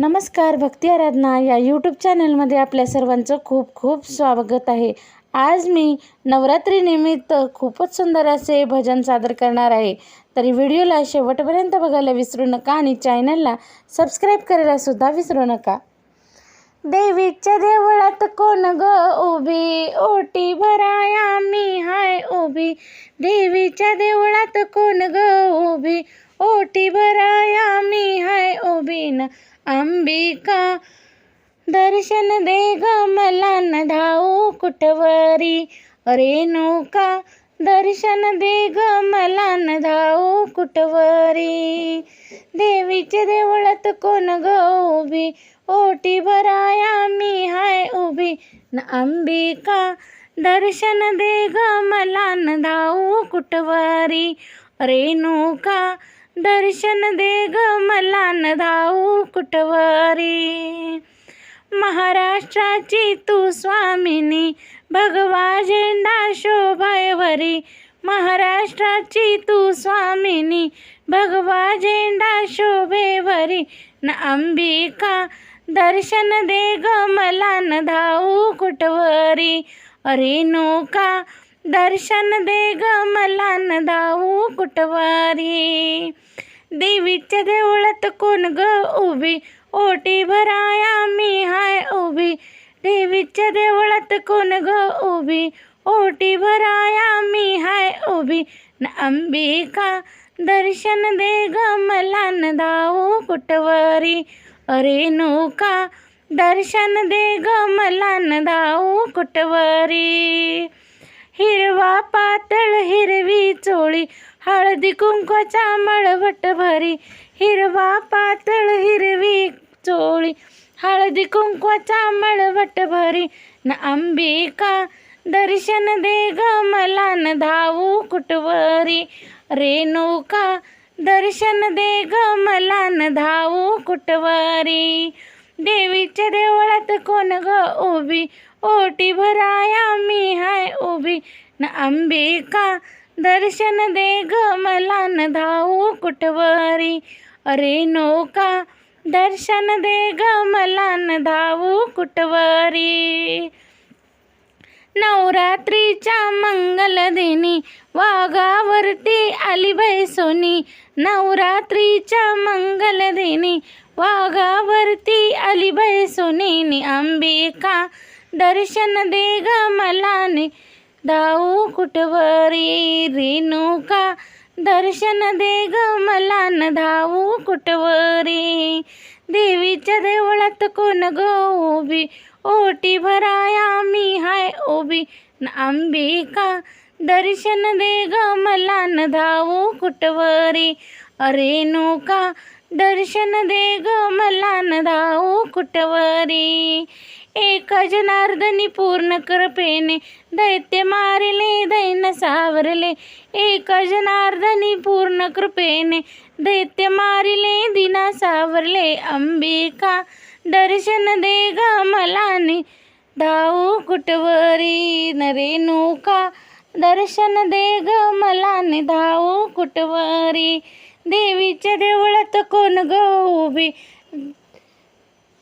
नमस्कार भक्ती आराधना या यूट्यूब चॅनलमध्ये आपल्या सर्वांचं खूप खूप स्वागत आहे. आज मी नवरात्रीनिमित्त खूपच सुंदर असे भजन सादर करणार आहे. तरी व्हिडिओला शेवटपर्यंत बघायला विसरू नका आणि चॅनलला सबस्क्राईब करायला सुद्धा विसरू नका. देवीच्या देवळात कोण ग उभी? ओटी भराया मी हाय उभी. देवीच्या देवळात कोण ग उभी? ओटी भराया मी हाय ओबीन अंबिका. दर्शन दे ग मला न धाऊ कुटवरी रेणुका दर्शन दे ग मला न धाऊ कुटवरी देवीच्या देवळात कोण ग उभी? ओटी भराया मी हाय उभी न अंबिका. दर्शन दे ग मला न धाऊ कुटवरी रेणुका दर्शन दे ग मला न धाऊ कुटवरी महाराष्ट्राची तू स्वामिनी भगवा झेंडा शोभायवरी. महाराष्ट्राची तू स्वामिनी भगवा झेंडा शोभेवरी. न अंबिका दर्शन दे ग मला न धाऊ कुटवरी रेणुका दर्शन दे ग मला न कुटवारी. कुटवरी देवीच्या देवळात कोण ग उभी? ओटी भराया मी हाय उभी. देवीच्या देवळात कोण ग उभी? ओटी भराया मी हाय उभी. न अंबिका दर्शन दे ग मला न कुटवारी. कुटवरी रेणुका दर्शन दे ग मला न धाऊ कुटवरी. हिरवा पातळ हिरवी चोळी हळदी कुंकवाचा मळवट भरी. हिरवा पातळ हिरवी चोळी हळदी कुंकवाचा मळवट भरी. न अंबिका दर्शन दे ग मला न धावू कुटवरी रेणुका दर्शन दे ग मला न धावू कुटवरी देवीच्या देवळात कोण ग उभी? ओटी भराया मी हाय उभी. न अंबिका दर्शन दे ग मला न धाऊ कुटवरी नोका दर्शन दे ग मला न धाऊ कुटवरी नवरात्रीच्या मंगलदिनी वाघावरती आली बैसोनी नवरात्रीच्या मंगलदिनी वाघावरती आली बैसोनी नि अंबिका दर्शन दे ग मला नि धाऊ कुटवरी रेणुका दर्शन दे ग मला न धाऊ कुटवरी देवीच्या देवळात कोण ग उभी? ओटी भराया मी हाय उभी. न अंबिका दर्शन दे ग मला न धाऊ कुटवरी रेणुका दर्शन दे ग मला न धाऊ कुटवरी एक जनार्दनी पूर्ण कृपेने दैत्य मारिले दैन सावरले. एक जनार्दनी पूर्ण कृपेने दैत्य मारिले दिना सावरले. अंबिका दर्शन दे ग मला नि धाऊ कुटवरी न रेणुका दर्शन दे ग मला नि धाऊ कुटवरी देवीच्या देवळात कोण ग उभी?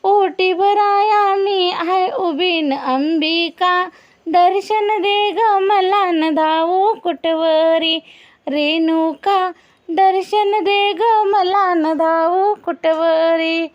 ओटी भराया मी आहे उबीन अंबिका. दर्शन दे ग मला न धाऊ कुटवरी रेणुका दर्शन दे ग मला न धाऊ कुटवरी